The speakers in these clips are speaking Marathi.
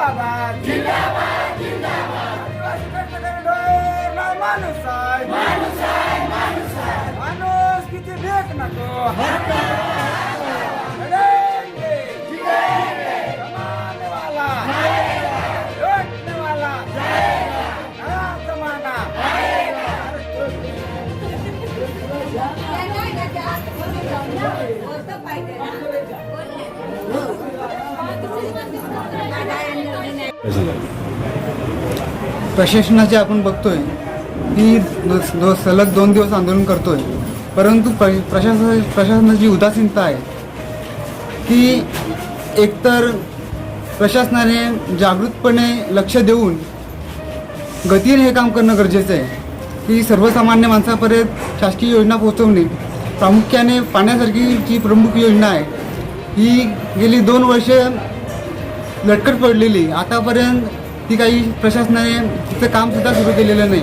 जिंदाबाद आदिवासी कष्टकरी माणूस आहे. माणूस किती भेट नको. प्रशासनाचे आपण बघतोय की दो- सलग दोन दिवस आंदोलन करतोय. परंतु प्र- प्रशासन प्रशासनाची उदासीनता आहे की एकतर प्रशासनाने जागृतपणे लक्ष देऊन गतीने हे काम करणं गरजेचं आहे की सर्वसामान्य माणसापर्यंत शासकीय योजना पोहोचवणे. प्रामुख्याने पाण्यासारखी जी प्रमुख योजना आहे ही गेली दोन वर्ष लटकट पडलेली. आतापर्यंत ती काही प्रशासनाने तिचं कामसुद्धा सुरू केलेलं नाही.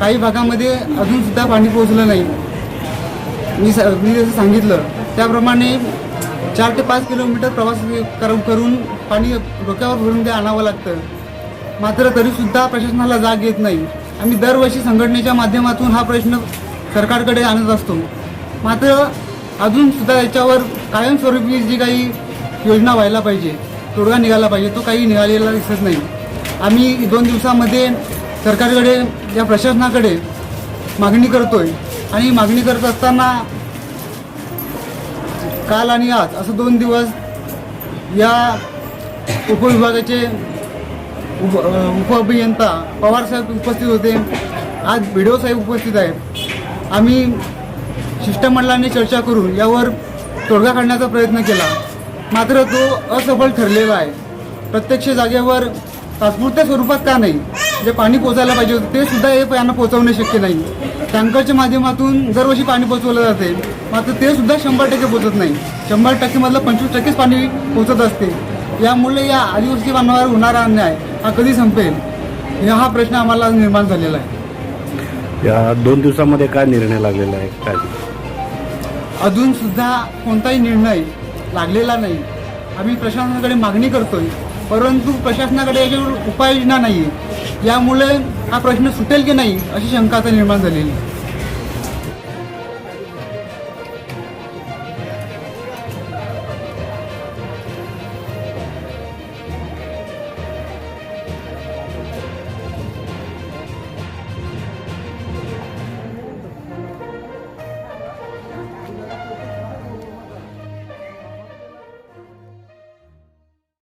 काही भागामध्ये अजूनसुद्धा पाणी पोहोचलं नाही. मी स मी जसं सांगितलं त्याप्रमाणे चार ते पाच किलोमीटर प्रवास कर करून पाणी डोक्यावर भरून ते आणावं लागतं. मात्र तरीसुद्धा प्रशासनाला जाग येत नाही. आम्ही दरवर्षी संघटनेच्या माध्यमातून हा प्रश्न सरकारकडे आणत असतो. मात्र अजूनसुद्धा याच्यावर कायमस्वरूपी जी काही योजना व्हायला पाहिजे तोडगा निघाला पाहिजे तो काही निघालेला दिसत नाही. आम्ही दोन दिवसामध्ये सरकारकडे या प्रशासनाकडे मागणी करतोय आणि मागणी करत असताना काल आणि आज असं दोन दिवस या उपविभागाचे उप उपअभियंता पवारसाहेब उपस्थित होते. आज बिडो साहेब उपस्थित आहेत. आम्ही शिष्टमंडळाने चर्चा करून यावर तोडगा काढण्याचा प्रयत्न केला. मात्र तो असफल ठरलेला आहे. प्रत्यक्ष जागेवर तात्पुरत्या स्वरूपात का नाही? जे पाणी पोचायला पाहिजे होतं ते सुद्धा हे यांना पोचवणे शक्य नाही. टँकरच्या माध्यमातून दरवर्षी पाणी पोचवलं जाते. मात्र ते सुद्धा शंभर टक्के पोचत नाही. शंभर टक्केमधलं पंचवीस टक्केच पाणी पोचत असते. यामुळे या आदिवासी बांधवावर होणारा अन्याय हा कधी संपेल? हा प्रश्न आम्हाला निर्माण झालेला आहे. या दोन दिवसामध्ये काय निर्णय लागलेला आहे? काय? अजून सुद्धा कोणताही निर्णय लागलेला नाही. आम्ही प्रशासनाकडे मागणी करतोय परंतु प्रशासनाकडे याच्यावर उपाययोजना नाही आहे यामुळे हा प्रश्न सुटेल की नाही अशी शंका आता निर्माण झालेली आहे.